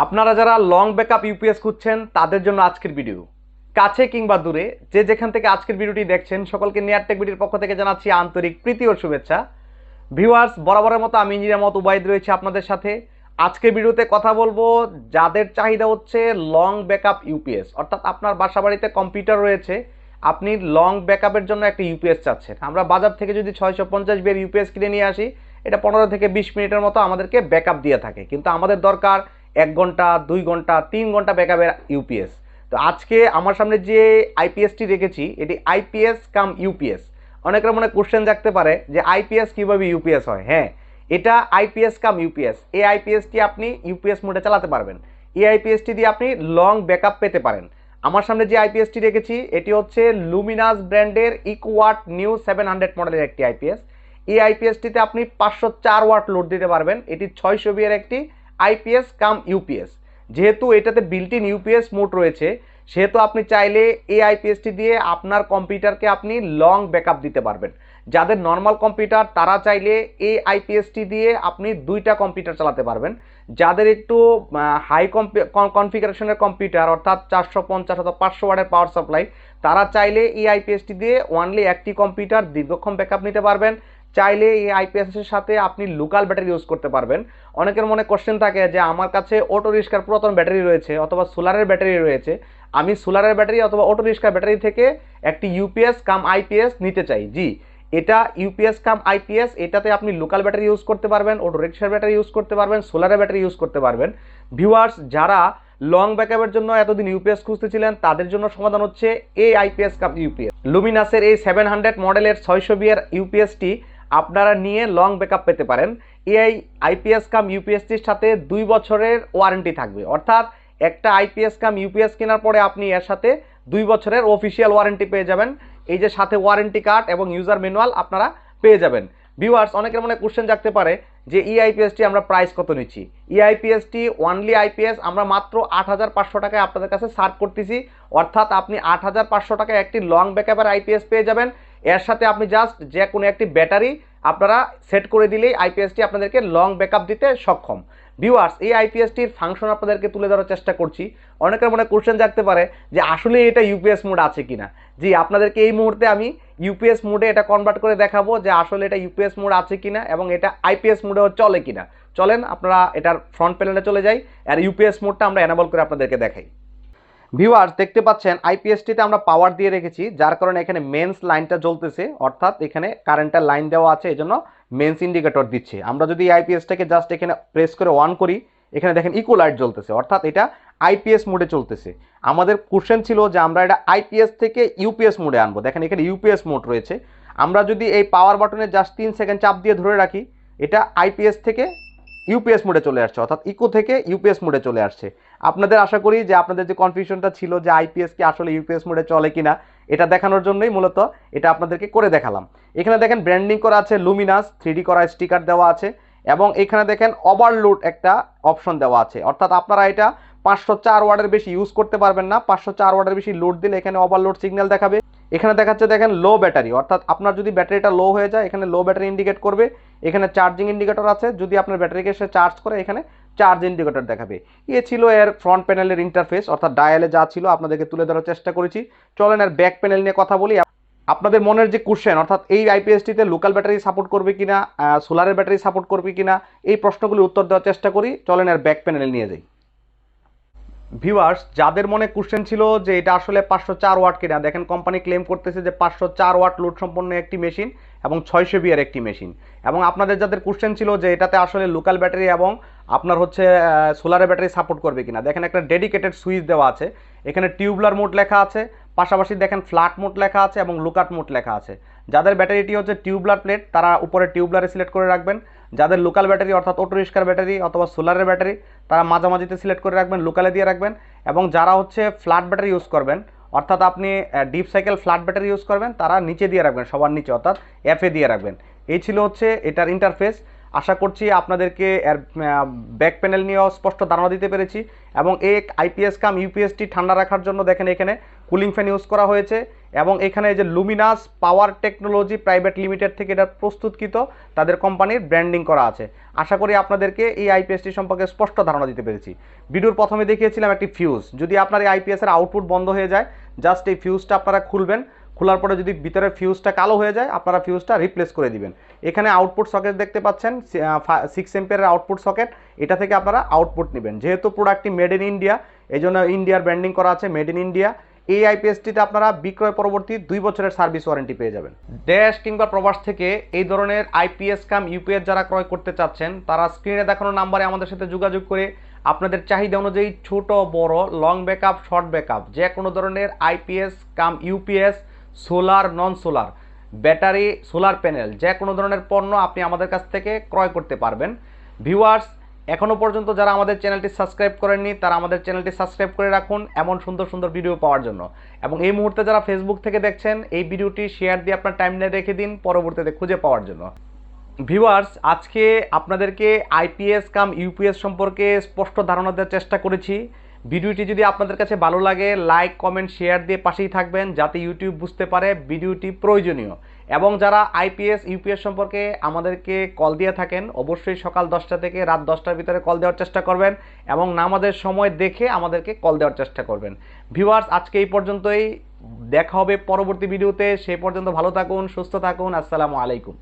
আপনারা যারা long backup UPS খুঁজছেন, তাদের জন্য আজকের ভিডিও কাছে কিংবা দূরে, যে যেখান থেকে আজকের ভিডিওটি দেখছেন, সকলকে নেয়ারটেক ভিডিওর পক্ষ থেকে জানাচ্ছি আন্তরিক প্রীতি ও শুভেচ্ছা। ভিউয়ার্স বরাবরের মতো আমি ইঞ্জিনিয়ার মতো উবাইদ রয়েছে আপনাদের সাথে। আজকের ভিডিওতে কথা বলব, যাদের চাহিদা হচ্ছে লং ব্যাকআপ ইউপিএস অর্থাৎ আপনার বাসা বাড়িতে কম্পিউটার রয়েছে, আপনি লং ব্যাকআপের জন্য একটা ইউপিএস চাচ্ছেন। আমরা বাজার থেকে যদি ছয়শো পঞ্চাশ বিয়ের ইউপিএস কিনে নিয়ে আসি, এটা পনেরো থেকে বিশ মিনিটের মতো আমাদেরকে ব্যাকআপ দিয়ে থাকে। কিন্তু আমাদের দরকার এক ঘণ্টা দুই ঘণ্টা তিন ঘণ্টা ব্যাকআপের ইউপিএস তো আজকে আমার সামনে যে আইপিএসটি রেখেছি এটি আইপিএস কাম ইউপিএস অনেকের মনে কোশ্চেন জাগতে পারে যে আইপিএস কীভাবে ইউপিএস হয় হ্যাঁ এটা আইপিএস কাম ইউপিএস এই আইপিএসটি আপনি ইউপিএস মোডে চালাতে পারবেন এই আইপিএসটি দিয়ে আপনি লং ব্যাকআপ পেতে পারেন আমার সামনে যে আইপিএসটি রেখেছি এটি হচ্ছে লুমিনাস ব্র্যান্ডের ইকোয়াট নিউ সেভেন হান্ড্রেড মডেলের একটি আইপিএস এই আইপিএসটিতে আপনি পাঁচশো চার ওয়াট লোড দিতে পারবেন এটি ছয়শো বিয়ের একটি আইপিএস কাম ইউপিএস। যেহেতু এটাতে বিল্ট ইন ইউপিএস মোড রয়েছে, সেহেতু আপনি চাইলে এই আইপিএসটি দিয়ে আপনার কম্পিউটারকে আপনি লং ব্যাকআপ দিতে পারবেন। যাদের নর্মাল কম্পিউটার তারা চাইলে এই আইপিএসটি দিয়ে আপনি দুইটা কম্পিউটার চালাতে পারবেন। যাদের একটু হাই কনফিগারেশনের কম্পিউটার অর্থাৎ চারশো পঞ্চাশ অথবা পাঁচশো ওয়ার্ডের পাওয়ার সাপ্লাই তারা চাইলে এই আইপিএসটি দিয়ে ওয়ানলি একটি কম্পিউটার দীর্ঘক্ষণ ব্যাকআপ নিতে পারবেন। চাইলে এই আইপিএসের সাথে আপনি লোকাল ব্যাটারি ইউজ করতে পারবেন। অনেকের মনে কোশ্চেন থাকে যে আমার কাছে অটো রিক্সার পুরাতন ব্যাটারি রয়েছে অথবা সোলারের ব্যাটারি রয়েছে। আমি সোলারের ব্যাটারি অথবা অটো রিক্সার ব্যাটারি থেকে একটি ইউপিএস কাম আইপিএস নিতে চাই। জি, এটা ইউপিএস কাম আইপিএস এটাতে আপনি লোকাল ব্যাটারি ইউজ করতে পারবেন অটো রিক্সার ব্যাটারি ইউজ করতে পারবেন, সোলারের ব্যাটারি ইউজ করতে পারবেন। ভিউয়ার্স যারা লং ব্যাকআপের জন্য এতদিন ইউপিএস খুঁজতেছিলেন, তাদের জন্য সমাধান হচ্ছে এই আইপিএস কাম ইউপিএস লুমিনাসের এই সেভেন হান্ড্রেড মডেলের ছয়শো বিয়ের ইউপিএসটি আপনারা নিয়ে লং ব্যাকআপ পেতে পারেন। এই আইপিএস কাম ইউপিএসটির সাথে দুই বছরের ওয়ারেন্টি থাকবে। অর্থাৎ একটা আইপিএস কাম ইউপিএস কেনার পরে আপনি এর সাথে দুই বছরের অফিসিয়াল ওয়ারেন্টি পেয়ে যাবেন। এই যে সাথে ওয়ারেন্টি কার্ড এবং ইউজার ম্যানুয়াল আপনারা পেয়ে যাবেন। ভিউয়ার্স অনেকের মনে কোশ্চেন জাগতে পারে যে ই আইপিএসটি আমরা প্রাইস কত নিচ্ছি? ই আইপিএসটি ওয়ানলি আইপিএস আমরা মাত্র আট হাজার পাঁচশো টাকায় আপনাদের কাছে সার্ভ করতেছি। অর্থাৎ আপনি আট হাজার পাঁচশো টাকায় একটি লং ব্যাকআপের আইপিএস পেয়ে যাবেন। এর সাথে আপনি জাস্ট যে কোনো একটি ব্যাটারি আপনারা সেট করে দিলেই আইপিএসটি আপনাদেরকে লং ব্যাকআপ দিতে সক্ষম। ভিউয়ার্স এই আইপিএসটির ফাংশন আপনাদেরকে তুলে ধরার চেষ্টা করছি। অনেকের মনে কোশ্চেন জাগতে পারে যে আসলে এটা ইউপিএস মোড আছে কিনা। জি, আপনাদেরকে এই মুহূর্তে আমি ইউপিএস মোডে এটা কনভার্ট করে দেখাবো যে আসলে এটা ইউপিএস মোড আছে কিনা এবং এটা আইপিএস মোডেও চলে কিনা। চলেন, আপনারা এটার ফ্রন্ট প্যানেলে চলে যাই। আর ইউপিএস মোডটা আমরা এনাবল করে আপনাদেরকে দেখাই। ভিউয়ার্স দেখতে পাচ্ছেন আইপিএসটিতে আমরা পাওয়ার দিয়ে রেখেছি, যার কারণে এখানে মেন্স লাইনটা জ্বলতেছে, অর্থাৎ এখানে কারেন্টের লাইন দেওয়া আছে এই জন্য মেন্স ইন্ডিকেটর দিচ্ছে। আমরা যদি আইপিএসটাকে জাস্ট এখানে প্রেস করে অন করি, এখানে দেখেন ইকো লাইট জ্বলতেছে, অর্থাৎ এটা আইপিএস মোডে চলতেছে। আমাদের কোশ্চেন ছিল যে আমরা এটা আইপিএস থেকে ইউপিএস মোডে আনব। দেখেন এখানে ইউপিএস মোড রয়েছে। আমরা যদি এই পাওয়ার বাটনে জাস্ট তিন সেকেন্ড চাপ দিয়ে ধরে রাখি, এটা আইপিএস থেকে ইউপিএস মোডে চলে আসছে, অর্থাৎ ইকো থেকে ইউপিএস মোডে চলে আসছে। আপনাদের আশা করি যে আপনাদের যে কনফিউশনটা ছিল যে আইপিএস কি আসলে ইউপিএস মোডে চলে কিনা, এটা দেখানোর জন্যই মূলত এটা আপনাদেরকে করে দেখালাম। এখানে দেখেন ব্র্যান্ডিং করা আছে লুমিনাস থ্রি করা স্টিকার দেওয়া আছে এবং এখানে দেখেন ওভারলোড একটা অপশন দেওয়া আছে। অর্থাৎ আপনারা এটা পাঁচশো চার ওয়ার্ডের বেশি ইউজ করতে পারবেন না। পাঁচশো চার ওয়ার্ডের বেশি লোড দিলে এখানে ওভারলোড সিগন্যাল দেখাবে। এখানে দেখাচ্ছে দেখেন লো ব্যাটারি অর্থাৎ আপনার যদি ব্যাটারিটা লো হয়ে যায়, এখানে লো ব্যাটারি ইন্ডিকেট করবে। এখানে চার্জিং ইন্ডিকেটর আছে, যদি আপনার ব্যাটারিকে সে চার্জ করে, এখানে চার্জ ইন্ডিকেটর দেখাবে। এ ছিল এর ফ্রন্ট প্যানেলের ইন্টারফেস অর্থাৎ ডায়ালে যা ছিল আপনাদেরকে তুলে ধরার চেষ্টা করেছি। চলেন এর ব্যাক প্যানেল নিয়ে কথা বলি। আপনাদের মনের যে কোশ্চেন অর্থাৎ এই আইপিএসটিতে লোকাল ব্যাটারি সাপোর্ট করবে কিনা সোলারের ব্যাটারি সাপোর্ট করবে কিনা, এই প্রশ্নগুলি উত্তর দেওয়ার চেষ্টা করি। চলেন এর ব্যাক প্যানেল নিয়ে যাই। ভিউয়ার্স যাদের মনে কোশ্চেন ছিল যে এটা আসলে পাঁচশো চার ওয়াট কিনা, দেখেন কোম্পানি ক্লেম করতেছে যে পাঁচশো চার ওয়াট লোড সম্পন্ন একটি মেশিন এবং ছয়শো বিয়ার একটি মেশিন এবং আপনাদের যাদের কোশ্চেন ছিল যে এটাতে আসলে লোকাল ব্যাটারি এবং আপনার হচ্ছে সোলারের ব্যাটারি সাপোর্ট করবে কিনা, দেখেন একটা ডেডিকেটেড সুইচ দেওয়া আছে। এখানে টিউবলার মোড লেখা আছে, পাশাপাশি দেখেন ফ্ল্যাট মোড লেখা আছে এবং লুকাট মোড লেখা আছে। যাদের ব্যাটারিটি হচ্ছে টিউবলার প্লেট তারা উপরে টিউবলারে সিলেক্ট করে রাখবেন। যাদের লোকাল ব্যাটারি অর্থাৎ অটো রিক্সার ব্যাটারি অথবা সোলারের ব্যাটারি তারা মাঝামাঝিতে সিলেক্ট করে রাখবেন লোকালে দিয়ে রাখবেন এবং যারা হচ্ছে ফ্ল্যাট ব্যাটারি ইউজ করবেন, অর্থাৎ আপনি deep cycle flat battery use করবেন, তারা নিচে দিয়ে রাখবেন, সবার নিচে, অর্থাৎ এফে দিয়ে রাখবেন। এই ছিল হচ্ছে এটার ইন্টারফেস আশা করছি আপনাদেরকে এর ব্যাক প্যানেল নিয়েও স্পষ্ট ধারণা দিতে পেরেছি এবং এই আইপিএস কাম ইউপিএসটি ঠান্ডা রাখার জন্য দেখেন এখানে কুলিং ফ্যান ইউজ করা হয়েছে এবং এখানে যে Luminous power technology private limited থেকে এটা প্রস্তুতকৃত, তাদের কোম্পানির ব্র্যান্ডিং করা আছে। আশা করি আপনাদেরকে এই আইপিএসটি সম্পর্কে স্পষ্ট ধারণা দিতে পেরেছি। ভিডিওর প্রথমে দেখিয়েছিলাম একটি ফিউজ যদি আপনার এই আইপিএসের আউটপুট বন্ধ হয়ে যায় জাস্ট এই ফিউজটা আপনারা খুলবেন, খোলার পরে যদি ভিতরে ফিউজটা কালো হয়ে যায়, আপনারা ফিউজটা রিপ্লেস করে দিবেন। এখানে আউটপুট সকেট দেখতে পাচ্ছেন সিক্স এম্পিয়ারের আউটপুট সকেট এটা থেকে আপনারা আউটপুট নেবেন। যেহেতু প্রোডাক্টটি মেড ইন ইন্ডিয়া এই জন্য ইন্ডিয়ার ব্র্যান্ডিং করা আছে মেড ইন ইন্ডিয়া এই আইপিএসটিতে আপনারা বিক্রয় পরবর্তী দুই বছরের সার্ভিস ওয়ারেন্টি পেয়ে যাবেন। দেশ কিংবা প্রবাস থেকে এই ধরনের আইপিএস কাম ইউপিএস যারা ক্রয় করতে চাচ্ছেন, তারা স্ক্রিনে দেখানো নাম্বারে আমাদের সাথে যোগাযোগ করে আপনাদের চাহিদা অনুযায়ী ছোট, বড় লং ব্যাকআপ শর্ট ব্যাকআপ যে কোনো ধরনের IPS cum UPS solar non solar battery solar panel যে কোনো ধরনের পণ্য আপনি আমাদের কাছ থেকে ক্রয় করতে পারবেন। ভিউয়ার্স এখনও পর্যন্ত যারা আমাদের চ্যানেলটি সাবস্ক্রাইব করেননি, তারা আমাদের চ্যানেলটি সাবস্ক্রাইব করে রাখুন এমন সুন্দর সুন্দর ভিডিও পাওয়ার জন্য। এবং এই মুহূর্তে যারা ফেসবুক থেকে দেখছেন, এই ভিডিওটি শেয়ার দিয়ে আপনার টাইম টাইমলাইনে রেখে দিন, পরবর্তীতে খুঁজে পাওয়ার জন্য। ভিউয়ার্স আজকে আপনাদেরকে আইপিএস কাম ইউপিএস সম্পর্কে স্পষ্ট ধারণা দেওয়ার চেষ্টা করেছি। ভিডিওটি যদি আপনাদের কাছে ভালো লাগে লাইক কমেন্ট শেয়ার দিয়ে পাশেই থাকবেন, যাতে ইউটিউব বুঝতে পারে ভিডিওটি প্রয়োজনীয়। এবং যারা আইপিএস ইউপিএস সম্পর্কে আমাদেরকে কল দিয়ে থাকেন, অবশ্যই সকাল দশটা থেকে রাত দশটার ভিতরে কল দেওয়ার চেষ্টা করবেন এবং নামাজের সময় দেখে আমাদেরকে কল দেওয়ার চেষ্টা করবেন। ভিউয়ার্স আজকে এই পর্যন্তই। দেখা হবে পরবর্তী ভিডিওতে সেই পর্যন্ত ভালো থাকুন, সুস্থ থাকুন। আসসালামু আলাইকুম।